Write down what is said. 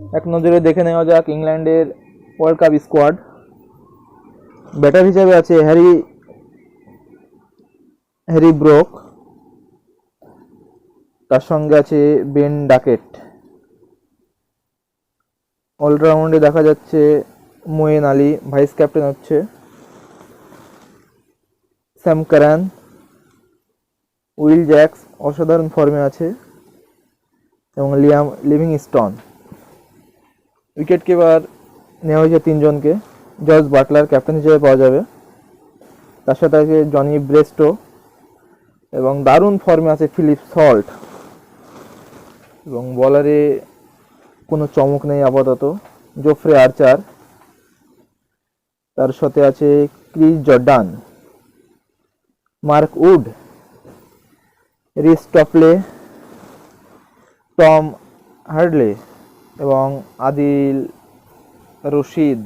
এক নজরে দেখে নেওয়া যাক ইংল্যান্ডের ওয়ার্ল্ড কাপ স্কোয়াড ব্যাটার হিসেবে আছে হ্যারি হ্যারি ব্রোক। তার সঙ্গে আছে বেন ডাকেট। অলরাউন্ডে দেখা যাচ্ছে মোয়েন আলী ভাইস ক্যাপ্টেন হচ্ছে স্যাম কারান। উইল জ্যাক্স অসাধারণ ফর্মে আছে এবং Liam Livingstone wicket keeper নেওয়া হয়েছে তিনজনকে। জর্জ বাটলার ক্যাপ্টেন হিসেবে পাওয়া যাবে। তার সাথে আছে জনি ব্রেস্টো এবং দারুণ ফর্মে আছে ফিলিপ সল্ট এবং বলারে কোনো চমক নেই আপাতত। জোফ্রে আর্চার তার সাথে আছে Chris Jordan Mark Wood Reece Topley Tom Hartley এবং আদিল রশিদ।